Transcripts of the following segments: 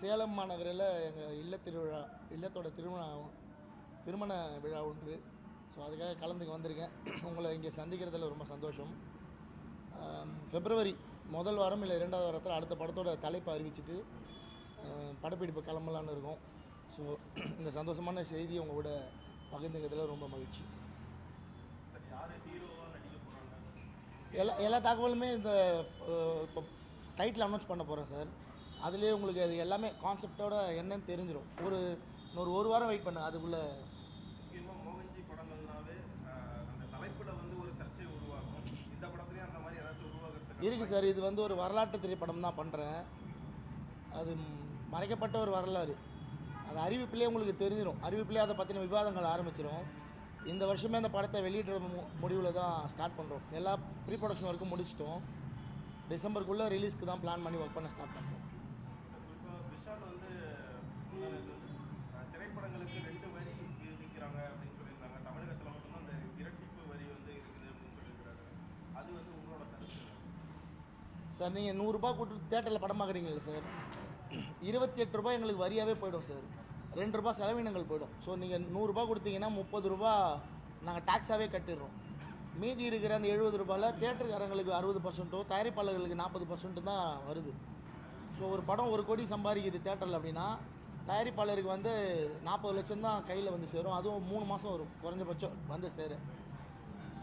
சேலம் மாநகரில் எங்கள் இல்ல திருவிழா இல்லத்தோட திருமண திருமண விழா ஒன்று. ஸோ அதுக்காக கலந்துக்க வந்திருக்கேன். உங்களை இங்கே சந்திக்கிறதுல ரொம்ப சந்தோஷம். ஃபெப்ரவரி பிப்ரவரி முதல் வாரம் இல்லை இரண்டாவது வாரத்தில் அடுத்த படத்தோட தலைப்பை அறிவிச்சிட்டு படப்பிடிப்பு கிளம்பலான்னு இருக்கோம். ஸோ இந்த சந்தோஷமான செய்தியை உங்கள் கூட பகிர்ந்துக்கிறதுல ரொம்ப மகிழ்ச்சி. எல்லா எல்லா தகவலுமே இந்த இப்போ டைட்டில் அனௌன்ஸ் பண்ண போகிறேன் சார் அதுலேயே உங்களுக்கு அது எல்லாமே கான்செப்டோட என்னன்னு தெரிஞ்சிடும் ஒரு இன்னொரு ஒரு வாரம் வெயிட் பண்ணுங்க அதுக்குள்ளே. மோகன்ஜி படங்கள்னாவே அந்த தலைப்புல வந்து ஒரு சர்ச்சை உருவாகும். இந்த படத்துலயும் அந்த மாதிரி ஏதாச்சும் உருவாகிறதுக்கு இருக்குது சார் இது வந்து ஒரு வரலாற்று திரைப்படம் தான் பண்ணுறேன் அது மறைக்கப்பட்ட ஒரு வரலாறு. அது அறிவிப்பிலே உங்களுக்கு தெரிஞ்சிடும் அறிவிப்பிலே அதை பற்றின விவாதங்கள் ஆரம்பிச்சிடும் இந்த வருஷமே அந்த படத்தை வெளியிடுற முடிவில் தான் ஸ்டார்ட் பண்ணுறோம் எல்லா ப்ரீ ப்ரொடக்ஷன் வரைக்கும் முடிச்சிட்டோம். டிசம்பருக்குள்ளே ரிலீஸ்க்கு தான் பிளான் பண்ணி ஒர்க் பண்ண ஸ்டார்ட் பண்ணுறோம் இப்போ விஷால் வந்து முன்னாடி ஆஹ், திரைப்படங்களுக்கு ரெண்டு வரி விதிக்கிறாங்க அப்படின்னு சொல்லியிருந்தாங்க தமிழகத்துல மட்டும்தான் அந்த இரட்டிப்பு வரி வந்து இருக்குது அப்படின்னு சொல்லியிருக்காங்க அது வந்து உங்களோட கருத்து சார் நீங்கள் நூறுரூபா கொடுத்து தேட்டரில் படம் பார்க்குறீங்களா சார் இருபத்தி எட்டு ரூபாய் எங்களுக்கு வரியாகவே போயிடும் சார். ரெண்டு ரூபா செலவினங்கள் போயிடும். ஸோ நீங்கள் நூறுரூபா கொடுத்தீங்கன்னா முப்பது ரூபா நாங்கள் டேக்ஸாகவே கட்டிடுறோம். மீதி இருக்கிற அந்த எழுபது ரூபாயில் தேட்டருக்காரங்களுக்கு அறுபது பர்சன்ட்டோ தயாரிப்பாளர்களுக்கு நாற்பது பர்சன்ட்டு தான் வருது. ஸோ ஒரு படம் ஒரு கோடி சம்பாதிக்குது தேட்டரில் அப்படின்னா தயாரிப்பாளருக்கு வந்து நாற்பது லட்சம் தான் கையில் வந்து சேரும். அதுவும் மூணு மாதம் ஒரு குறைஞ்சபட்சம் வந்து சேரும்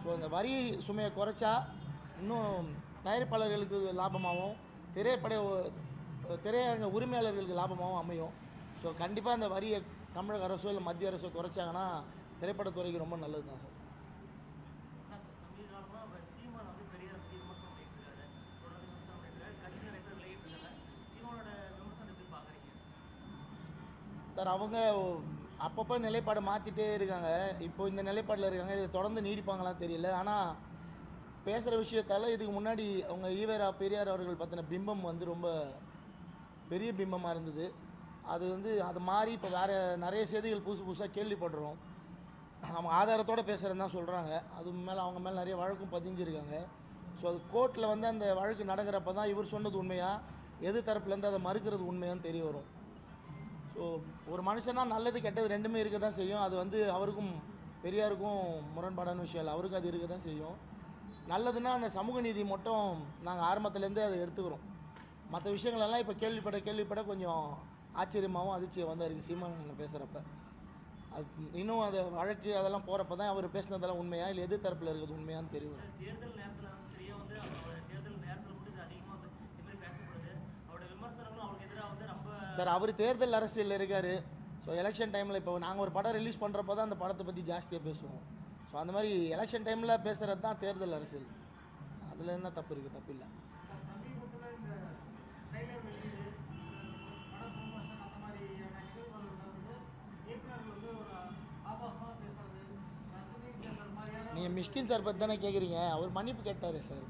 ஸோ இந்த வரி சுமையை குறைச்சா இன்னும் தயாரிப்பாளர்களுக்கு லாபமாகவும் திரைப்பட திரையரங்க உரிமையாளர்களுக்கு லாபமாகவும் அமையும். ஸோ கண்டிப்பாக இந்த வரியை தமிழக அரசோ இல்லை மத்திய அரசோ குறைச்சாங்கன்னா திரைப்படத்துறைக்கு ரொம்ப நல்லது தான் சார்? சார் அவங்க அப்பப்போ நிலைப்பாடு மாற்றிட்டே இருக்காங்க. இப்போ இந்த நிலைப்பாடில் இருக்காங்க. இது தொடர்ந்து நீடிப்பாங்களாம் தெரியல. ஆனால் பேசுகிற விஷயத்தால் இதுக்கு முன்னாடி அவங்க ஈவேரா பெரியார் அவர்கள் பற்றின பிம்பம் வந்து ரொம்ப பெரிய பிம்பமாக இருந்தது. அது வந்து அது மாறி இப்போ வேறு நிறைய செய்திகள் புதுசு புதுசாக கேள்விப்படுறோம் அவங்க ஆதாரத்தோடு பேசுகிறேன்னு தான் சொல்கிறாங்க அது மேலே அவங்க மேலே நிறைய வழக்கும் பதிஞ்சிருக்காங்க. ஸோ அது கோர்ட்டில் வந்து அந்த வழக்கு நடக்கிறப்ப தான் இவர் சொன்னது உண்மையாக எது தரப்புலேருந்து அதை மறுக்கிறது உண்மையான்னு தெரிய வரும். ஸோ ஒரு மனுஷனா நல்லது கெட்டது ரெண்டுமே இருக்க தான் செய்யும். அது வந்து அவருக்கும் பெரியாருக்கும் முரண்பாடான விஷயம் இல்லை. அவருக்கும் அது இருக்க தான் செய்யும். நல்லதுன்னா அந்த சமூக நீதி மட்டும் நாங்கள் ஆரம்பத்துலேருந்தே அதை எடுத்துக்கிறோம். மற்ற விஷயங்களெல்லாம் இப்போ கேள்விப்பட கேள்விப்பட கொஞ்சம் ஆச்சரியமாகவும் அதிர்ச்சியாக வந்து இருக்குது சீமான் பேசுகிறப்ப அது இன்னும் அது வழக்கு அதெல்லாம் போகிறப்ப தான் அவர் பேசினதெல்லாம் உண்மையா? இல்லை எது தரப்பில் இருக்கிறது உண்மையான்னு தெரிய வரும் தேர்தல் நேரத்துல வந்து சரியா வந்து அவரோட தேர்தல் நேரத்துல வந்து இது அதிகமா வந்து இந்த மாதிரி பேசப்படுது. அவரோட விமர்சனங்களும் அவருக்கு எதிராக வந்து ரொம்ப சார் அவர் தேர்தல் அரசியலில் இருக்கார். ஸோ எலெக்ஷன் டைமில் இப்போ நாங்கள் ஒரு படம் ரிலீஸ் பண்ணுறப்ப தான் அந்த படத்தை பற்றி ஜாஸ்தியாக பேசுவோம். ஸோ அந்த மாதிரி எலெக்ஷன் டைமில் பேசுகிறது தான் தேர்தல் அரசியல். அதில் என்ன தப்பு இருக்குது தப்பு இல்லை. நீங்கள் மிஷ்கின் சார் பற்றி தானே கேட்குறீங்க அவர் மன்னிப்பு கேட்டார் சார்.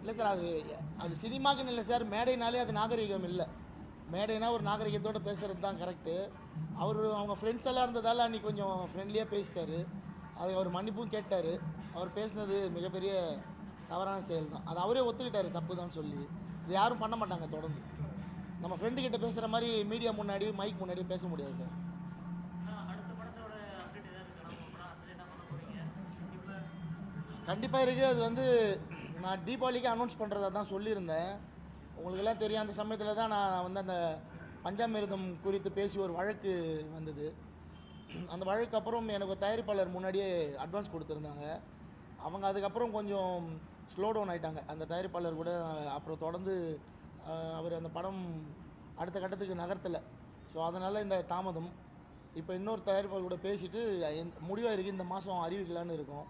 இல்லை சார் அது அது சினிமாக்குன்னு இல்லை சார். மேடைனாலே அது நாகரிகம் இல்லை. மேடைனா ஒரு நாகரிகத்தோடு பேசுகிறது தான் கரெக்டு அவர் அவங்க ஃப்ரெண்ட்ஸ் எல்லாம் இருந்ததால் அன்றைக்கி கொஞ்சம் ஃப்ரெண்ட்லியாக பேசிட்டாரு. அது அவர் மன்னிப்பும் கேட்டார். அவர் பேசினது மிகப்பெரிய தவறான செயல் தான் அது அவரே ஒத்துக்கிட்டாரு தப்பு தான் சொல்லி. இது யாரும் பண்ண மாட்டாங்க தொடர்ந்து. நம்ம ஃப்ரெண்டு கிட்ட பேசுகிற மாதிரி மீடியா முன்னாடி மைக் முன்னாடி பேச முடியாது சார். கண்டிப்பாக இருக்குது அது வந்து நான் தீபாவளிக்கு அனௌன்ஸ் பண்ணுறதா தான் சொல்லியிருந்தேன். உங்களுக்கெல்லாம் தெரியும் அந்த சமயத்தில் தான் நான் வந்து அந்த பஞ்சாமிர்தம் குறித்து பேசி ஒரு வழக்கு வந்தது. அந்த வழக்கு அப்புறம் எனக்கு ஒரு தயாரிப்பாளர் முன்னாடியே அட்வான்ஸ் கொடுத்துருந்தாங்க. அவங்க அதுக்கப்புறம் கொஞ்சம் ஸ்லோ டவுன் ஆயிட்டாங்க. அந்த தயாரிப்பாளர் கூட அப்புறம் தொடர்ந்து அவர் அந்த படம் அடுத்த கட்டத்துக்கு நகர்த்தலை. ஸோ அதனால் இந்த தாமதம். இப்போ இன்னொரு தயாரிப்பாளர் கூட பேசிவிட்டு முடிவாக இருக்குது இந்த மாதம் அறிவிக்கலான்னு இருக்கோம்.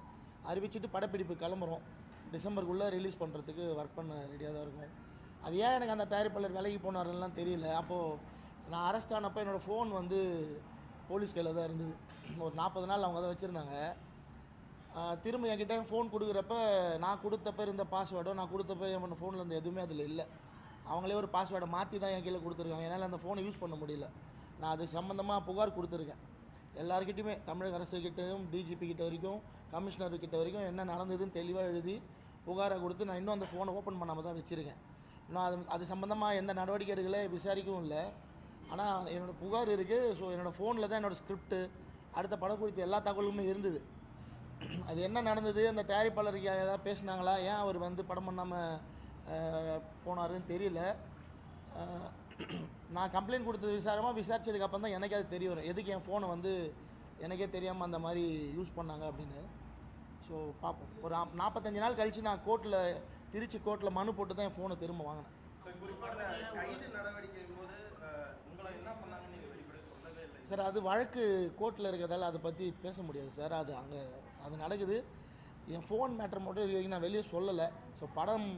அறிவிச்சிட்டு படப்பிடிப்பு கிளம்புறோம். டிசம்பருக்குள்ளே ரிலீஸ் பண்ணுறதுக்கு ஒர்க் பண்ண ரெடியாக தான் இருக்கும். அது ஏன் எனக்கு அந்த தயாரிப்பாளர் விலகி போனாருலாம் தெரியல. அப்போது நான் அரெஸ்ட் ஆனப்போ என்னோடய ஃபோன் வந்து போலீஸ் கையில் தான் இருந்தது. ஒரு நாற்பது நாள் அவங்க தான் வச்சுருந்தாங்க. திரும்ப என்கிட்ட ஃபோன் கொடுக்குறப்ப நான் கொடுத்தப்ப இருந்த பாஸ்வேர்டோ நான் கொடுத்தப்ப என் ஃபோனில் இருந்த எதுவுமே அதில் இல்லை. அவங்களே ஒரு பாஸ்வேர்டை மாற்றி தான் என் கீழே கொடுத்துருக்காங்க. என்னால் அந்த ஃபோனை யூஸ் பண்ண முடியல. நான் அது சம்மந்தமாக புகார் கொடுத்துருக்கேன். எல்லாருக்கிட்டையுமே தமிழக அரசுக்கிட்டையும் டிஜிபி கிட்ட வரைக்கும் கமிஷனர் கிட்ட வரைக்கும் என்ன நடந்ததுன்னு தெளிவாக எழுதி புகாரை கொடுத்து நான் இன்னும் அந்த ஃபோனை ஓப்பன் பண்ணாமல் தான் வச்சுருக்கேன். நான் அது அது சம்மந்தமாக எந்த நடவடிக்கை எடுக்கலை விசாரிக்கவும் இல்லை. ஆனால் என்னோடய புகார் இருக்குது ஸோ என்னோடய ஃபோனில் தான் என்னோடய ஸ்கிரிப்ட்டு அடுத்த படம் குறித்த எல்லா தகவலுமே இருந்தது. அது என்ன நடந்தது? அந்த தயாரிப்பாளருக்கு ஏதாவது பேசுனாங்களா? ஏன் அவர் வந்து படம் பண்ணாமல் போனாருன்னு தெரியல. நான் கம்ப்ளைண்ட் கொடுத்தது விசாரமாக விசாரித்ததுக்கப்புறம் தான் எனக்கே அது தெரிய வரும். எதுக்கு என் ஃபோனை வந்து எனக்கே தெரியாமல் அந்த மாதிரி யூஸ் பண்ணாங்க அப்படின்னு. ஸோ பார்ப்போம் ஒரு நாற்பத்தஞ்சு நாள் கழித்து நான் கோர்ட்டில் திருச்சி கோர்ட்டில் மனு போட்டு தான் என் ஃபோனை திரும்ப வாங்கினேன். சார் அது வழக்கு கோர்ட்டில் இருக்கிறதால அதை பற்றி பேச முடியாது. சார் அது அங்கே அது நடக்குது. என் ஃபோன் மேட்டர் மட்டும் இது நான் வெளியே சொல்லலை. ஸோ படம்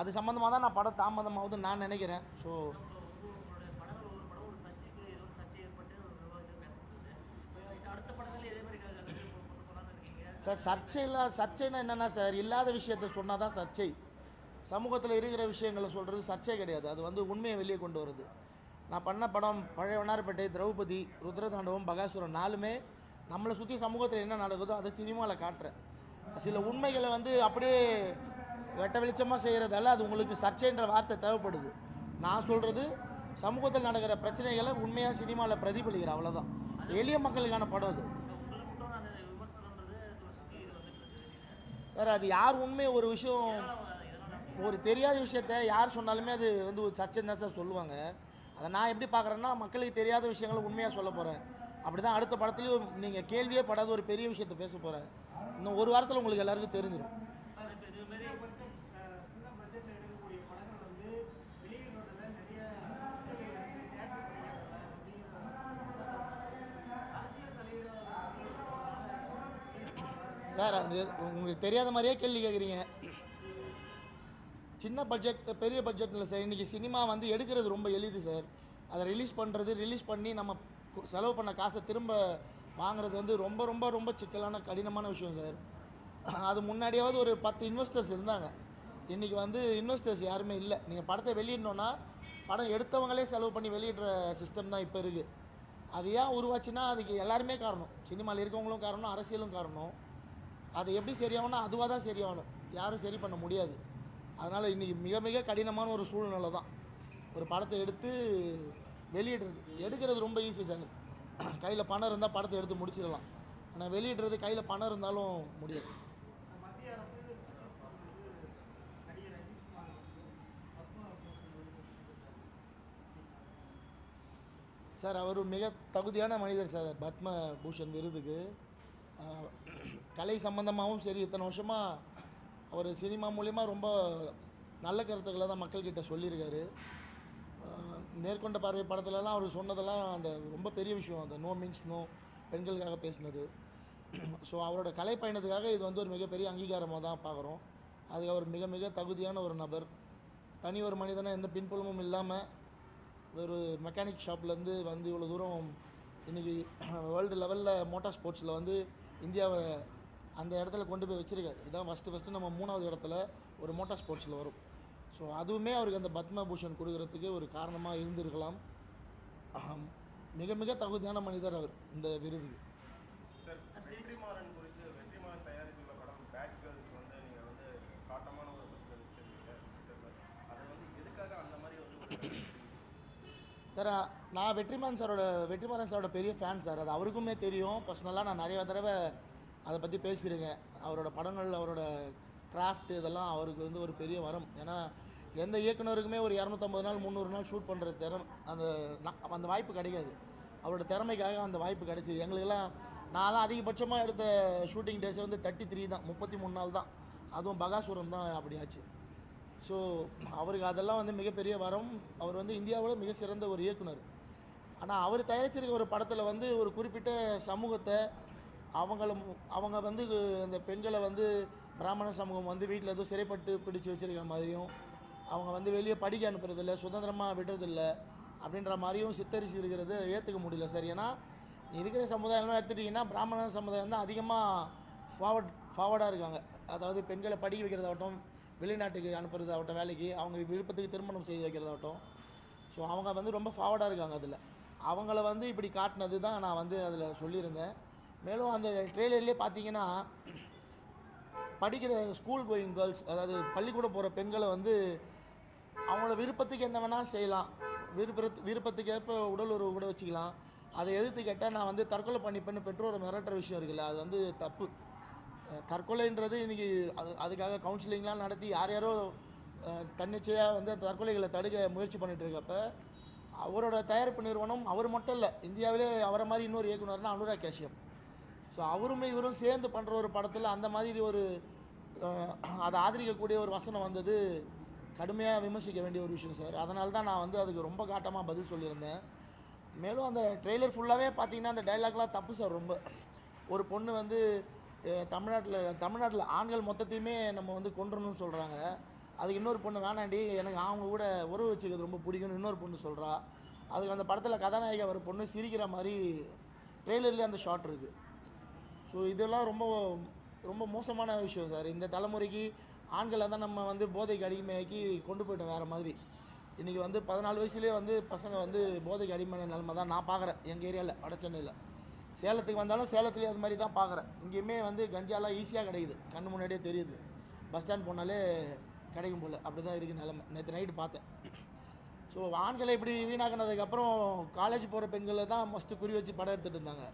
அது சம்மந்தமாக தான் நான் படம் தாமதமாகுதுன்னு நான் நினைக்கிறேன். ஸோ உங்களுடைய படங்கள் ஒரு படம் ஒரு சர்ச்சைக்கு ஏதோ ஒரு சர்ச்சை ஏற்பட்டு ஒரு விவாதத்தை பேசுறது இப்போ அடுத்த படத்துல இதே மாதிரி கதை கதை கொண்டு போகலான்னு சார் சார் இல்லாத சர்ச்சைனா என்னென்னா சார் இல்லாத விஷயத்த சொன்னால் தான் சர்ச்சை. சமூகத்தில் இருக்கிற விஷயங்களை சொல்கிறது சர்ச்சை கிடையாது. அது வந்து உண்மையை வெளியே கொண்டு வருது. நான் பண்ண படம் பழைய வண்ணார்பேட்டை திரௌபதி ருத்ரதாண்டவம் பகாசுரன் நாலுமே நம்மளை சுற்றி சமூகத்தில் என்ன நடக்குதோ அதை சினிமாவில் காட்டுறேன். சில உண்மைகளை வந்து அப்படியே வெட்ட வெளிச்சமாக செய்கிறதால அது உங்களுக்கு சர்ச்சைன்ற வார்த்தை தேவைப்படுது. நான் சொல்கிறது சமூகத்தில் நடக்கிற பிரச்சனைகளை உண்மையாக சினிமாவில் பிரதிபலிக்கிறேன் அவ்வளோதான் எளிய மக்களுக்கான படம் அது உங்களை மட்டும் நான் அந்த விமர்சனன்றது அதை சுற்றி இது வந்துட்டு இருக்குது சார் அது யார் உண்மை ஒரு விஷயம்? ஒரு தெரியாத விஷயத்த யார் சொன்னாலுமே அது வந்து ஒரு சர்ச்சை தான் சார் சொல்லுவாங்க. அதை நான் எப்படி பார்க்குறேன்னா மக்களுக்கு தெரியாத விஷயங்களை உண்மையாக சொல்ல போகிறேன் அப்படி தான் அடுத்த படத்துலையும் நீங்கள் கேள்வியே படாத ஒரு பெரிய விஷயத்தை பேச போகிறேன் இன்னும் ஒரு வாரத்தில் உங்களுக்கு எல்லாருக்கும் தெரிஞ்சிடும் சார் இப்போ இது மாதிரி பட்ஜெட் சின்ன பட்ஜெட்ல எடுக்கக்கூடிய படங்கள் வந்து வெளியிடுறதுல நிறைய சிக்கல்கள் இருக்கு தேட்டர் கிடைக்கிறதில்ல அப்படிங்கிற அரசியல் தலையீடு சார் அது உங்களுக்கு தெரியாத மாதிரியே கேள்வி கேட்குறீங்க சின்ன பட்ஜெட் பெரிய பட்ஜெட்டில் சார். இன்றைக்கி சினிமா வந்து எடுக்கிறது ரொம்ப எளிது சார். அதை ரிலீஸ் பண்ணுறது ரிலீஸ் பண்ணி நம்ம செலவு பண்ண காசை திரும்ப வாங்குறது வந்து ரொம்ப ரொம்ப ரொம்ப சிக்கலான கடினமான விஷயம் சார். அது முன்னாடியாவது ஒரு பத்து இன்வெஸ்டர்ஸ் இருந்தாங்க. இன்றைக்கி வந்து இன்வெஸ்டர்ஸ் யாருமே இல்லை. நீங்கள் படத்தை வெளியிடணுன்னா படம் எடுத்தவங்களே செலவு பண்ணி வெளியிடுற சிஸ்டம் தான் இப்போ இருக்குது அது ஏன் உருவாச்சுன்னா அதுக்கு எல்லாருமே காரணம். சினிமாவில் இருக்கவங்களும் காரணம் அரசியலும் காரணம். அது எப்படி சரியாகணும்னா அதுவாக தான் சரியாகணும். யாரும் சரி பண்ண முடியாது. அதனால் இன்றைக்கி மிக மிக கடினமான ஒரு சூழ்நிலை தான். ஒரு படத்தை எடுத்து வெளியிடுறது. எடுக்கிறது ரொம்ப ஈஸி சார் கையில் பணம் இருந்தால் படத்தை எடுத்து முடிச்சிடலாம். ஆனால் வெளியிடுறது கையில் பணம் இருந்தாலும் முடியாது. சார் அவர் மிக தகுதியான மனிதர் சார் பத்ம பூஷன் விருதுக்கு கலை சம்மந்தமாகவும் சரி இத்தனை வருஷமாக அவர் சினிமா மூலிமா ரொம்ப நல்ல கருத்துக்களை தான் மக்கள்கிட்ட சொல்லியிருக்காரு. மேற்கொண்ட நேர்கொண்ட பார்வை படத்துலலாம் அவர் சொன்னதெல்லாம் அந்த ரொம்ப பெரிய விஷயம் அந்த நோ மீன்ஸ் நோ பெண்களுக்காக பேசினது. ஸோ அவரோட கலை பயணத்துக்காக இது வந்து ஒரு மிகப்பெரிய அங்கீகாரமாக தான் பார்க்குறோம். அதுக்கு அவர் மிக மிக தகுதியான ஒரு நபர். தனி ஒரு மனிதனை எந்த பின்புலமும் இல்லாமல் ஒரு மெக்கானிக் ஷாப்லேருந்து வந்து இவ்வளோ தூரம் இன்றைக்கி வேர்ல்டு லெவலில் மோட்டார் ஸ்போர்ட்ஸில் வந்து இந்தியாவை அந்த இடத்துல கொண்டு போய் வச்சுருக்காரு. இதான் ஃபஸ்ட்டு ஃபஸ்ட்டு நம்ம மூணாவது இடத்துல ஒரு மோட்டார் ஸ்போர்ட்ஸில் வரும். ஸோ அதுவுமே அவருக்கு அந்த பத்மபூஷன் கொடுக்கறதுக்கு ஒரு காரணமாக இருந்திருக்கலாம். மிக மிக தகுதியான மனிதர் அவர் இந்த விருதுக்கு. சார் நான் வெற்றிமாறன் சாரோட வெற்றிமாறன் சாரோட பெரிய ஃபேன் சார். அது அவருக்குமே தெரியும். பர்சனலாக நான் நிறைய தடவை அதை பற்றி பேசியிருக்கேன் அவரோட படங்கள் அவரோட கிராஃப்ட் இதெல்லாம் அவருக்கு வந்து ஒரு பெரிய வரம். ஏன்னா எந்த இயக்குனருக்குமே ஒரு இரநூத்தம்பது நாள் முந்நூறு நாள் ஷூட் பண்ணுற திறம் அந்த அந்த வாய்ப்பு கிடைக்காது. அவரோட திறமைக்காக அந்த வாய்ப்பு கிடைச்சிது. எங்களுக்கெல்லாம் நான்லாம் அதிகபட்சமாக எடுத்த ஷூட்டிங் டேஸ் வந்து தேர்ட்டி த்ரீ தான். முப்பத்தி மூணு நாள் தான். அதுவும் பகாசுரம் தான் அப்படி ஆச்சு. ஸோ அவருக்கு அதெல்லாம் வந்து மிகப்பெரிய வரம். அவர் வந்து இந்தியாவில் மிக சிறந்த ஒரு இயக்குனர். ஆனால் அவர் தயாரிச்சிருக்க ஒரு படத்தில் வந்து ஒரு குறிப்பிட்ட சமூகத்தை அவங்களும் அவங்க வந்து அந்த பெண்களை வந்து பிராமண சமூகம் வந்து வீட்டில் எதுவும் சிறைப்பட்டு பிடிச்சு வச்சிருக்க மாதிரியும் அவங்க வந்து வெளியே படிக்க அனுப்புறதில்ல சுதந்திரமாக விடுறதில்ல அப்படின்ற மாதிரியும் சித்தரிச்சு இருக்கிறது ஏற்றுக்க முடியல சார். ஏன்னா இருக்கிற சமுதாயம்லாம் எடுத்துட்டிங்கன்னா பிராமண சமுதாயம் தான் அதிகமாக ஃபார்வர்ட் ஃபார்வர்டாக இருக்காங்க. அதாவது பெண்களை படிக்க வைக்கிறதாகட்டும் வெளிநாட்டுக்கு அனுப்புறதாகட்டும் வேலைக்கு அவங்க விருப்பத்துக்கு திருமணம் செய்து வைக்கிறதாகட்டும். ஸோ அவங்க வந்து ரொம்ப ஃபார்வர்டாக இருக்காங்க அதில். அவங்கள வந்து இப்படி காட்டினது தான் நான் வந்து அதில் சொல்லியிருந்தேன். மேலும் அந்த ட்ரெய்லர்லேயே பார்த்தீங்கன்னா படிக்கிற ஸ்கூல் கோயிங் கேர்ள்ஸ் அதாவது பள்ளிக்கூடம் போகிற பெண்களை வந்து அவங்களோட விருப்பத்துக்கு என்ன வேணால் செய்யலாம். விருப்ப விருப்பத்துக்கு ஏற்ப உடல் உறவு கூட வச்சுக்கலாம். அதை எதிர்த்து கேட்டால் நான் வந்து தற்கொலை பண்ணிப்பேன்னு பெற்றோரை மிரட்டுற விஷயம் இருக்குல்ல அது வந்து தப்பு. தற்கொலைன்றது இன்றைக்கி அது அதுக்காக கவுன்சிலிங்லாம் நடத்தி யார் யாரோ தன்னிச்சையாக வந்து தற்கொலைகளை தடுக்க முயற்சி பண்ணிகிட்டு இருக்கப்ப அவரோட தயாரிப்பு நிறுவனம் அவர் மட்டும் இல்லை இந்தியாவிலே அவரை மாதிரி இன்னொரு இயக்குனர்னா அனுராக் காஷ்யப். ஸோ அவரும் இவரும் சேர்ந்து பண்ணுற ஒரு படத்தில் அந்த மாதிரி ஒரு அதை ஆதரிக்கக்கூடிய ஒரு வசனம் வந்தது. கடுமையாக விமர்சிக்க வேண்டிய ஒரு விஷயம் சார். அதனால தான் நான் வந்து அதுக்கு ரொம்ப காட்டமாக பதில் சொல்லியிருந்தேன். மேலும் அந்த ட்ரெய்லர் ஃபுல்லாகவே பார்த்தீங்கன்னா அந்த டைலாக்லாம் தப்பு சார் ரொம்ப. ஒரு பொண்ணு வந்து தமிழ்நாட்டில் தமிழ்நாட்டில் ஆண்கள் மொத்தத்தையுமே நம்ம வந்து கொண்டுணும்னு சொல்கிறாங்க அதுக்கு இன்னொரு பொண்ணு வேணாண்டி எனக்கு அவங்க கூட உறவு வச்சுக்கிறது ரொம்ப பிடிக்கும்னு இன்னொரு பொண்ணு சொல்கிறா அதுக்கு அந்த படத்தில் கதாநாயகி ஒரு பொண்ணு சிரிக்கிற மாதிரி ட்ரெய்லர்லேயே அந்த ஷாட் இருக்குது ஸோ இதெல்லாம் ரொம்ப ரொம்ப மோசமான விஷயம் சார். இந்த தலைமுறைக்கு ஆண்களை தான் நம்ம வந்து போதைக்கு அடிமையாக்கி கொண்டு போயிட்டோம் வேறு மாதிரி. இன்றைக்கி வந்து பதினாலு வயசுலேயே வந்து பசங்க வந்து போதைக்கு அடிமையான நிலமை தான் நான் பார்க்குறேன். எங்கள் ஏரியாவில் வட சென்னையில். சேலத்துக்கு வந்தாலும் சேலத்துலேயே அது மாதிரி தான் பார்க்குறேன். இங்கேயுமே வந்து கஞ்சாலாம் ஈஸியாக கிடைக்குது. கண் முன்னாடியே தெரியுது. பஸ் ஸ்டாண்ட் போனாலே கிடைக்கும் போல். அப்படி தான் இருக்குது நிலமை. நேற்று நைட்டு பார்த்தேன். ஸோ ஆண்களை இப்படி வீணாக்கினதுக்கப்புறம் காலேஜ் போகிற பெண்களை தான் மஸ்ட்டு குறி வச்சு படம் எடுத்துகிட்டு இருந்தாங்க.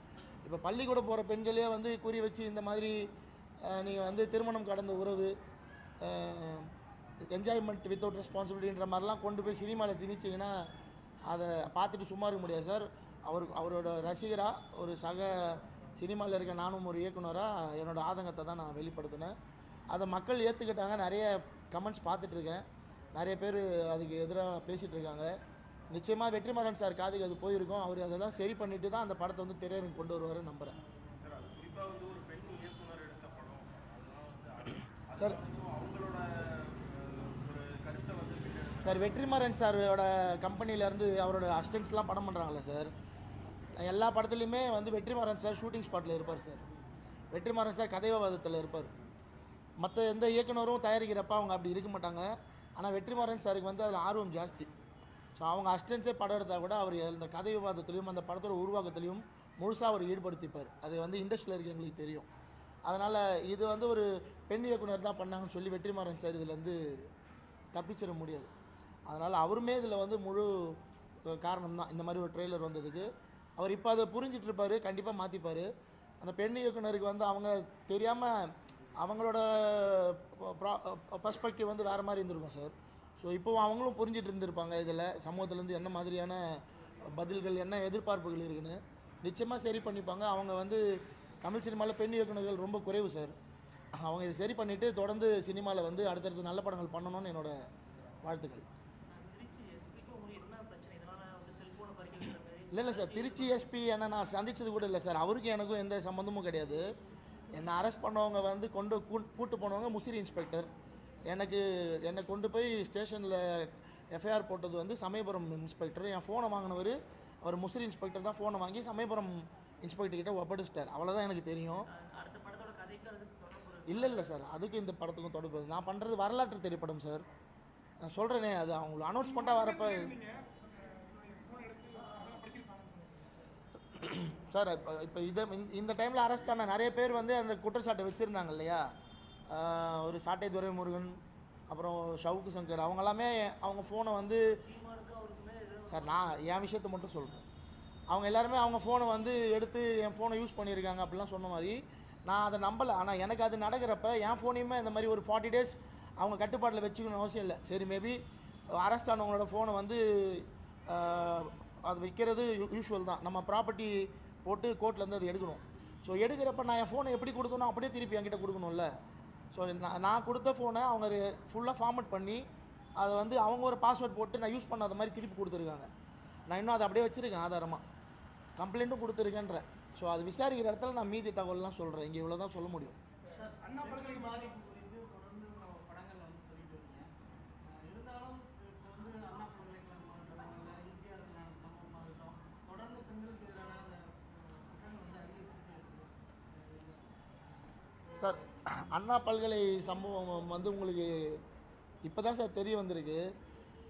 இப்போ பள்ளிக்கூடம் போகிற பெண்களே வந்து குறி வச்சு இந்த மாதிரி நீங்கள் வந்து திருமணம் கடந்த உறவு என்ஜாய்மெண்ட் வித்தவுட் ரெஸ்பான்சிபிலிட்டின்ற மாதிரிலாம் கொண்டு போய் சினிமாவில் திணிச்சிங்கன்னா அதை பார்த்துட்டு சும்மா இருக்க முடியாது சார். அவர் அவரோட ரசிகராக ஒரு சக சினிமாவில் இருக்க நானும் ஒரு இயக்குனராக என்னோடய ஆதங்கத்தை தான் நான் வெளிப்படுத்தினேன். அதை மக்கள் ஏற்றுக்கிட்டாங்க நிறைய கமெண்ட்ஸ் பார்த்துட்ருக்கேன் நிறைய பேர் அதுக்கு எதிராக பேசிகிட்டு இருக்காங்க. நிச்சயமாக வெற்றிமாறன் சார் காதுக்கு அது போயிருக்கும். அவர் அதெல்லாம் சரி பண்ணிட்டு தான் அந்த படத்தை வந்து திரையரங்கு கொண்டு வருவாருன்னு நம்புகிறேன் சார் சார். வெற்றிமாறன் சாரோட கம்பெனிலேருந்து அவரோட அசிஸ்டன்ஸ்லாம் படம் பண்ணுறாங்களே சார்? எல்லா படத்துலையுமே வந்து வெற்றிமாறன் சார் ஷூட்டிங் ஸ்பாட்டில் இருப்பார் சார். வெற்றிமாறன் சார் கதைவாதத்தில் இருப்பார். மற்ற எந்த இயக்குனரும் தயாரிக்கிறப்ப அவங்க அப்படி இருக்க மாட்டாங்க. ஆனால் வெற்றிமாறன் சாருக்கு வந்து அதில் ஆர்வம் ஜாஸ்தி. ஸோ அவங்க அஸ்டன்ஸே படம் எடுத்தால் கூட அவர் அந்த கதை விவாதத்துலையும் அந்த படத்தோட உருவாக்கத்துலையும் முழுசாக அவர் ஈடுபடுத்திப்பார். அது வந்து இண்டஸ்ட்ரியில் இருக்க எங்களுக்கு தெரியும். அதனால் இது வந்து ஒரு பெண் இயக்குனர் தான் பண்ணாங்கன்னு சொல்லி வெற்றிமாறன் சார் இதுலேருந்து தப்பிச்சிட முடியாது. அதனால் அவருமே இதில் வந்து முழு காரணம் தான். இந்த மாதிரி ஒரு ட்ரெய்லர் வந்ததுக்கு. அவர் இப்போ அதை புரிஞ்சிட்டு இருப்பார் கண்டிப்பாக மாற்றிப்பார் அந்த பெண் இயக்குனருக்கு வந்து அவங்க தெரியாமல் அவங்களோட பர்ஸ்பெக்டிவ் வந்து வேறு மாதிரி இருந்திருக்கும் சார். ஸோ இப்போ அவங்களும் புரிஞ்சிட்டு இருந்திருப்பாங்க இதில் சமூகத்துலேருந்து என்ன மாதிரியான பதில்கள் என்ன எதிர்பார்ப்புகள் இருக்குன்னு. நிச்சயமாக சரி பண்ணிப்பாங்க. அவங்க வந்து தமிழ் சினிமாவில் பெண் இயக்குனர்கள் ரொம்ப குறைவு சார். அவங்க இதை சரி பண்ணிவிட்டு தொடர்ந்து சினிமாவில் வந்து அடுத்தடுத்து நல்ல படங்கள் பண்ணணும்னு என்னோட வாழ்த்துக்கள். இல்லை இல்லை சார். திருச்சி எஸ்பி என்ன நான் சந்திச்சது கூட இல்லை சார். அவருக்கும் எனக்கும் எந்த சம்மந்தமும் கிடையாது. என்னை அரெஸ்ட் பண்ணவங்க வந்து கொண்டு கூட்டு போனவங்க முசிறி இன்ஸ்பெக்டர் எனக்கு என்னை கொண்டு போய் ஸ்டேஷனில் எஃப்ஐஆர் போட்டது வந்து சமயபுரம் இன்ஸ்பெக்டர். என் ஃபோனை வாங்கினவர் அவர் முசிறி இன்ஸ்பெக்டர் தான் ஃபோனை வாங்கி சமயபுரம் இன்ஸ்பெக்டர் கிட்ட ஒப்படைச்சிட்டார். அவ்வளோதான் எனக்கு தெரியும். இல்லை இல்லை சார் அதுக்கும் இந்த படத்துக்கும் தொடர்பு நான் பண்ணுறது வரலாற்று திரைப்படம் சார். நான் சொல்கிறேனே அது அவங்கள அனௌன்ஸ்மெண்ட்டாக வரப்போ சார் இப்போ இப்போ இதை இந்த- டைமில் அரெஸ்ட் ஆன நிறைய பேர் வந்து அந்த குற்றச்சாட்டை வச்சுருந்தாங்க இல்லையா? ஒரு சாட்டை துரைமுருகன் அப்புறம் ஷவுக்கு சங்கர் அவங்க எல்லாமே அவங்க ஃபோனை வந்து சார் நான் என் விஷயத்தை மட்டும் சொல்கிறேன் அவங்க எல்லாருமே அவங்க ஃபோனை வந்து எடுத்து என் ஃபோனை யூஸ் பண்ணியிருக்காங்க அப்படிலாம் சொன்ன மாதிரி நான் அதை நம்பலை. ஆனால் எனக்கு அது நடக்கிறப்ப என் ஃபோனையுமே இந்த மாதிரி ஒரு ஃபார்ட்டி டேஸ் அவங்க கட்டுப்பாட்டில் வச்சுக்கணும்னு அவசியம் இல்லை. சரி மேபி அரெஸ்ட் ஆனவங்களோட ஃபோனை வந்து அது வைக்கிறது யூஸ்வல் தான். நம்ம ப்ராப்பர்ட்டி போட்டு கோர்ட்லேருந்து அது எடுக்கணும். ஸோ எடுக்கிறப்ப நான் என் ஃபோனை எப்படி கொடுத்தனோ அப்படியே திருப்பி என்கிட்ட கொடுக்கணும்ல. ஸோ நான் நான் கொடுத்த ஃபோனை அவங்க ஃபுல்லாக ஃபார்மட் பண்ணி அதை வந்து அவங்க ஒரு பாஸ்வேர்ட் போட்டு நான் யூஸ் பண்ணாத மாதிரி திருப்பி கொடுத்துருக்காங்க. நான் இன்னும் அதை அப்படியே வச்சுருக்கேன் ஆதாரமாக கம்ப்ளைண்ட்டும் கொடுத்துருக்கேன்றேன். ஸோ அது விசாரிக்கிற இடத்துல நான் மீதி தகவல்லாம் சொல்கிறேன் இங்கே இவ்வளோ தான் சொல்ல முடியும். சார் அண்ணா பல்கலை சம்பவம் வந்து உங்களுக்கு இப்போ தான் சார் தெரிய வந்திருக்கு.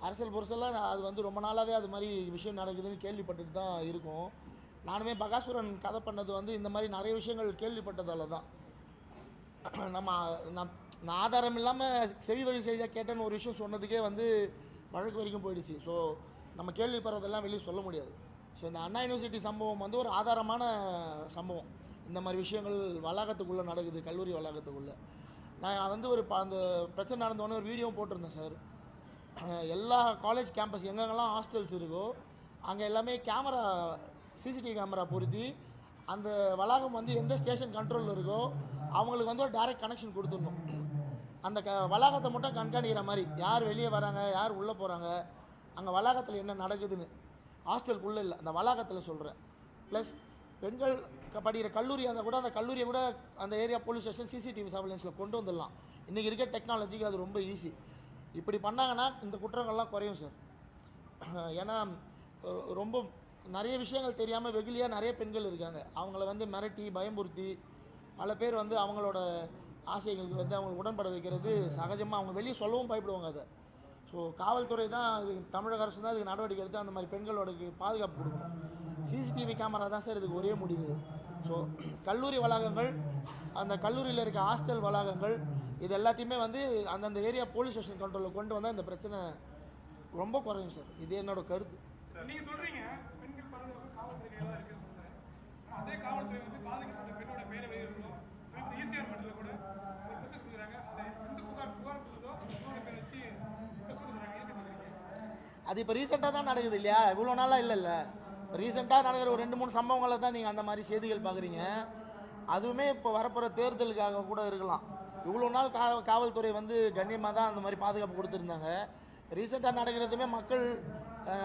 அரசியல் புரசெல்லாம் அது வந்து ரொம்ப நாளாகவே அது மாதிரி விஷயம் நடக்குதுன்னு கேள்விப்பட்டுட்டு தான் இருக்கும். நானுமே பகாசுரன் கதை பண்ணது வந்து இந்த மாதிரி நிறைய விஷயங்கள் கேள்விப்பட்டதால தான். நம்ம நான் நான் ஆதாரம் இல்லாமல் செவி வழி செய்தியாக கேட்டேன்னு ஒரு விஷயம் சொன்னதுக்கே வந்து வழக்கு வரைக்கும் போயிடுச்சு. ஸோ நம்ம கேள்விப்படுறதெல்லாம் வெளியே சொல்ல முடியாது. ஸோ இந்த அண்ணா யூனிவர்சிட்டி சம்பவம் வந்து ஒரு ஆதாரமான சம்பவம். இந்த மாதிரி விஷயங்கள் வளாகத்துக்குள்ளே நடக்குது கல்லூரி வளாகத்துக்குள்ளே. நான் வந்து ஒரு ப- அந்த பிரச்சனை நடந்தோடனே ஒரு வீடியோவும் போட்டிருந்தேன் சார். எல்லா காலேஜ் கேம்பஸ் எங்கெங்கெல்லாம் ஹாஸ்டல்ஸ் இருக்கோ அங்கே எல்லாமே கேமரா சிசிடிவி கேமரா பொருத்தி அந்த வளாகம் வந்து எந்த ஸ்டேஷன் கண்ட்ரோலில் இருக்கோ அவங்களுக்கு வந்து ஒரு டைரக்ட் கனெக்ஷன் கொடுத்துடணும். அந்த க வளாகத்தை மட்டும் கண்காணிக்கிற மாதிரி யார் வெளியே வராங்க யார் உள்ளே போகிறாங்க அங்கே வளாகத்தில் என்ன நடக்குதுன்னு ஹாஸ்டலுக்குள்ளே இல்லை அந்த வளாகத்தில் சொல்கிறேன் ப்ளஸ் பெண்கள் படிக்கிற கல்லூரி அந்த கூட அந்த கல்லூரியை கூட அந்த ஏரியா போலீஸ் ஸ்டேஷன் சிசிடிவி சர்வலன்ஸில் கொண்டு வந்துடலாம். இன்றைக்கி இருக்க டெக்னாலஜிக்கு அது ரொம்ப ஈஸி இப்படி பண்ணாங்கன்னா இந்த குற்றங்கள்லாம் குறையும் சார் ஏன்னா ரொம்ப நிறைய விஷயங்கள் தெரியாமல் வெகுளியாக நிறைய பெண்கள் இருக்காங்க. அவங்கள வந்து மிரட்டி பயமுறுத்தி பல பேர் வந்து அவங்களோட ஆசைகளுக்கு வந்து அவங்க உடன்பட வைக்கிறது சகஜமாக அவங்க வெளியே சொல்லவும் பயப்படுவாங்க அதை. ஸோ காவல்துறை தான் இது தமிழக அரசு தான் இதுக்கு நடவடிக்கை எடுத்து அந்த மாதிரி பெண்களோட பாதுகாப்பு கொடுக்கணும். சிசிடிவி கேமரா தான் சார் இதுக்கு ஒரே முடிவு. ஸோ கல்லூரி வளாகங்கள் அந்த கல்லூரியில் இருக்க ஹாஸ்டல் வளாகங்கள் இது எல்லாத்தையுமே வந்து அந்தந்த ஏரியா போலீஸ் ஸ்டேஷன் கண்ட்ரோலில் கொண்டு வந்தால் இந்த பிரச்சனை ரொம்ப குறையும் சார். இது என்னோட கருத்து. பெண்கள் பாதுகாப்பு அதே காவல்துறை வந்து பாதிக்கப்பட்ட பெண்ணோட பேரை வெளியிடணும் ஈஸியான மண்டல கூட ஒரு மெசேஜ் கொடுக்குறாங்க. அதை எந்த புகார் புகார் கொடுத்ததோ பெண்ணோட பேரை வச்சு மெசேஜ் கொடுக்குறாங்க. எதுக்கு சொல்றீங்க? அது இப்போ ரீசெண்டாக தான் நடக்குது இல்லையா? இவ்வளோ நாளாக இல்லைல்ல. இப்போ ரீசெண்டாக நடக்கிற ஒரு ரெண்டு மூணு சம்பவங்களை தான் நீங்கள் அந்த மாதிரி செய்திகள் பார்க்குறீங்க. அதுவுமே இப்போ வரப்போகிற தேர்தலுக்காக கூட இருக்கலாம். இவ்வளோ நாள் கா காவல்துறை வந்து கண்ணியமாக தான் அந்த மாதிரி பாதுகாப்பு கொடுத்துருந்தாங்க. ரீசெண்டாக நடக்கிறதுமே மக்கள்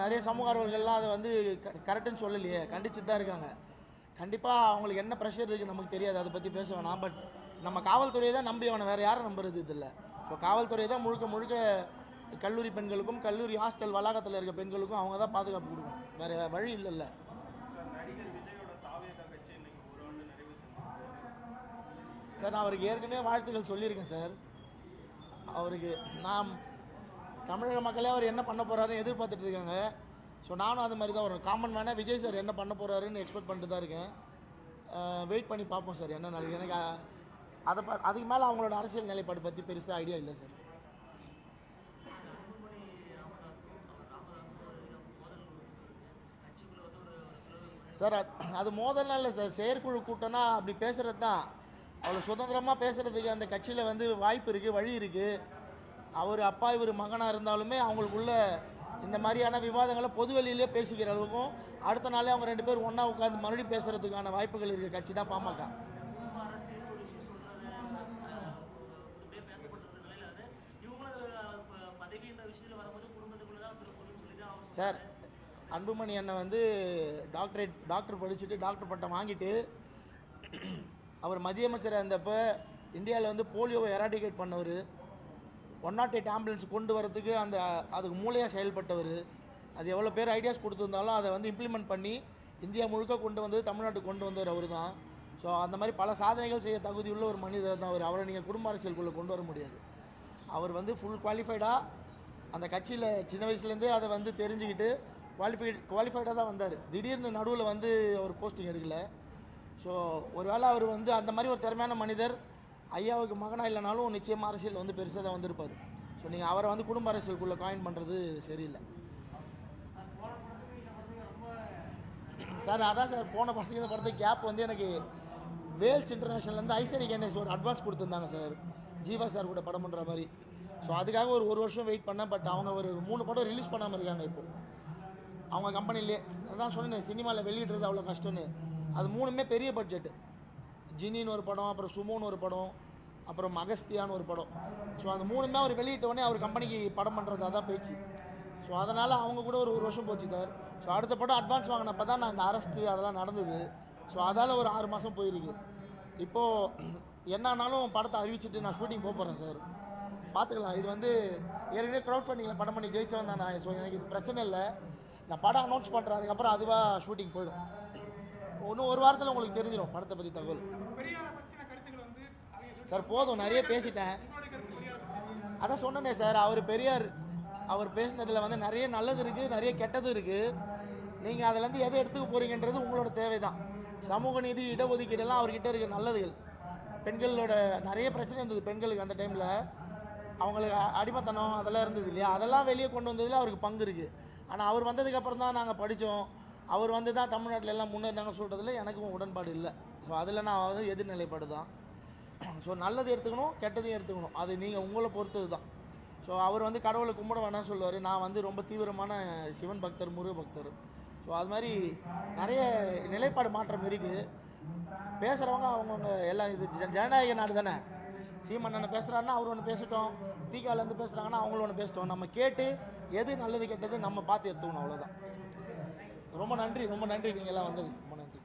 நிறைய சமூக ஆர்வலர்கள்லாம் அதை வந்து கரெக்டுன்னு சொல்லலையே கண்டிச்சு தான் இருக்காங்க. கண்டிப்பாக அவங்களுக்கு என்ன ப்ரெஷர் இருக்குது நமக்கு தெரியாது அதை பற்றி பேச வேணாம். பட் நம்ம காவல்துறையை தான் நம்பி அவனை வேறு யாரும் நம்புறது இதில் ஸோ காவல்துறை தான் முழுக்க முழுக்க கல்லூரி பெண்களுக்கும் கல்லூரி ஹாஸ்டல் வளாகத்தில் இருக்க பெண்களுக்கும் அவங்க தான் பாதுகாப்பு கொடுக்கணும். வேறு வழி இல்லைல்ல. சார் நான் அவருக்கு ஏற்கனவே வாழ்த்துக்கள் சொல்லியிருக்கேன் சார். அவருக்கு நாம் தமிழக மக்களே அவர் என்ன பண்ண போகிறாருன்னு எதிர்பார்த்துட்டு இருக்காங்க. ஸோ நானும் அது மாதிரி தான் வரும் காமன் மேனாக விஜய் சார் என்ன பண்ண போகிறாருன்னு எக்ஸ்பெக்ட் பண்ணிட்டு தான் இருக்கேன். வெயிட் பண்ணி பார்ப்போம் சார் என்ன நடக்குது எனக்கு அதை ப அதுக்கு மேலே அவங்களோட அரசியல் நிலைப்பாடு பற்றி பெருசாக ஐடியா இல்லை சார் அன்புமணி ராமதாஸும் அவர் ராமதாஸும் ஒரு மோதல் கட்சிக்குள்ள வந்து ஒரு சில சார் அது- அது மோதல்லாம் இல்லை சார் செயற்குழு கூட்டம்னா அப்படி பேசுகிறது தான். அவ்வளோ சுதந்திரமாக பேசுகிறதுக்கு அந்த கட்சியில் வந்து வாய்ப்பு இருக்குது வழி இருக்குது அவர் அப்பா இவர் மகனாக இருந்தாலுமே அவங்களுக்குள்ள இந்த மாதிரியான விவாதங்களை பொது வெளியிலே பேசிக்கிற அளவுக்கும் அடுத்த நாளே அவங்க ரெண்டு பேரும் ஒன்றா உட்காந்து மறுபடியும் பேசுகிறதுக்கான வாய்ப்புகள் இருக்குது கட்சி தான் பாமக. சார் அன்புமணி அண்ணன் வந்து டாக்டரேட் டாக்டர் படிச்சுட்டு டாக்டர் பட்டம் வாங்கிட்டு அவர் மத்திய அமைச்சராக இருந்தப்போ இந்தியாவில் வந்து போலியோவை எராடிகேட் பண்ணவர். ஒன் நாட் எயிட் ஆம்புலன்ஸ் கொண்டு வரதுக்கு அந்த அதுக்கு மூளையாக செயல்பட்டவர். அது எவ்வளோ பேர் ஐடியாஸ் கொடுத்துருந்தாலும் அதை வந்து இம்ப்ளிமெண்ட் பண்ணி இந்தியா முழுக்க கொண்டு வந்து தமிழ்நாட்டுக்கு கொண்டு வந்தவர் அவர் தான் ஸோ அந்த மாதிரி பல சாதனைகள் செய்ய தகுதி உள்ள ஒரு மனிதர் தான் அவர். அவரை நீங்கள் குடும்ப அரசியலுக்குள்ளே கொண்டு வர முடியாது. அவர் வந்து ஃபுல் குவாலிஃபைடாக அந்த கட்சியில் சின்ன வயசுலேருந்தே அதை வந்து தெரிஞ்சுக்கிட்டு குவாலிஃபைட் குவாலிஃபைடாக தான் வந்தார். திடீர்னு நடுவில் வந்து அவர் போஸ்டிங் எடுக்கலை. ஸோ ஒருவேளை அவர் வந்து அந்த மாதிரி ஒரு திறமையான மனிதர் ஐயாவுக்கு மகனாக இல்லைனாலும் நிச்சயமாக அரசியல் வந்து பெருசாக தான் வந்திருப்பார். ஸோ நீங்கள் அவரை வந்து குடும்ப அரசியலுக்குள்ளே காயின் பண்ணுறது சரியில்லை. சார் சார் அதான் சார் போன படத்துக்கு இந்த படத்துக்கு கேப் வந்து எனக்கு வேல்ஸ் இன்டர்நேஷனல்லேருந்து ஐசரி கேண்டேஸ் ஒரு அட்வான்ஸ் கொடுத்துருந்தாங்க சார். ஜீவா சார் கூட படம் பண்ணுற மாதிரி. ஸோ அதுக்காக ஒரு ஒரு வருஷம் வெயிட் பண்ணேன் பட் அவங்க ஒரு மூணு படம் ரிலீஸ் பண்ணாமல் இருக்காங்க இப்போது அவங்க கம்பெனிலே. அதான் சொன்னேன் சினிமாவில் வெளியிடுறது அவ்வளோ கஷ்டம்னு. அது மூணுமே பெரிய பட்ஜெட்டு ஜினின்னு ஒரு படம் அப்புறம் சுமோன்னு ஒரு படம் அப்புறம் மகஸ்தியான்னு ஒரு படம். ஸோ அந்த மூணுமே அவர் வெளியிட்ட உடனே அவர் கம்பெனிக்கு படம் பண்ணுறது அதான் போயிடுச்சு ஸோ அதனால் அவங்க கூட ஒரு ஒரு வருஷம் போச்சு சார். ஸோ அடுத்த படம் அட்வான்ஸ் வாங்கினப்போ தான் நான் இந்த அரெஸ்ட்டு அதெல்லாம் நடந்தது. ஸோ அதால் ஒரு ஆறு மாதம் போயிருக்கு. இப்போது என்னன்னாலும் படத்தை அறிவிச்சிட்டு நான் ஷூட்டிங் போக போகிறேன் சார். பார்த்துக்கலாம் இது வந்து ஏற்கனவே க்ரௌட் ஃபண்டிங்கில் படம் பண்ணி ஜெயிச்சவன் தான். நான் ஸோ எனக்கு இது பிரச்சனை இல்லை. நான் படம் அனௌன்ஸ் பண்ணுறேன் அதுக்கப்புறம் அதுவாக ஷூட்டிங் போயிடும். இன்னும் ஒரு வாரத்தில் உங்களுக்கு தெரிஞ்சிடும் படத்தை பற்றி தகவல். சார் போதும் நிறைய பேசிட்டேன். அதான் சொன்னனே சார் அவர் பெரியார் அவர் பேசினதில் வந்து நிறைய நல்லது இருக்குது நிறைய கெட்டது இருக்குது நீங்கள் அதிலேருந்து எதை எடுத்துக்க போகிறீங்கன்றது உங்களோட தேவை தான் சமூக நீதி இடஒதுக்கீடெல்லாம் அவர்கிட்ட இருக்க நல்லதுகள். பெண்களோட நிறைய பிரச்சனை இருந்தது பெண்களுக்கு அந்த டைமில் அவங்களுக்கு அடிமைத்தனம் அதெல்லாம் இருந்தது இல்லையா? அதெல்லாம் வெளியே கொண்டு வந்ததில் அவருக்கு பங்கு இருக்குது ஆனால் அவர் வந்ததுக்கப்புறம் தான் நாங்கள் படித்தோம் அவர் வந்து தான் தமிழ்நாட்டில் எல்லாம் முன்னேறினாங்க சொல்கிறதுல எனக்கும் உடன்பாடு இல்லை. ஸோ அதில் நான் வந்து எதிர்நிலைப்பாடு தான். ஸோ நல்லது எடுத்துக்கணும் கெட்டதையும் எடுத்துக்கணும். அது நீங்கள் உங்களை பொறுத்தது தான். ஸோ அவர் வந்து கடவுளை கும்பிட வேணாம் சொல்லுவார். நான் வந்து ரொம்ப தீவிரமான சிவன் பக்தர் முருக பக்தர். ஸோ அது மாதிரி நிறைய நிலைப்பாடு மாற்றம் இருக்குது பேசுகிறவங்க அவங்கவுங்க எல்லாம் இது ஜனநாயக நாடு தானே? சீமன் அண்ணன் பேசுகிறாருன்னா அவர் ஒன்று பேசட்டும். தீகாலேருந்து பேசுகிறாங்கன்னா அவங்களும் ஒன்று பேசிட்டோம். நம்ம கேட்டு எது நல்லது கெட்டது நம்ம பார்த்து எடுத்துக்கணும் அவ்வளோதான் ரொம்ப நன்றி ரொம்ப நன்றி நீங்கள் எல்லாம் வந்ததுக்கு. ரொம்ப நன்றி.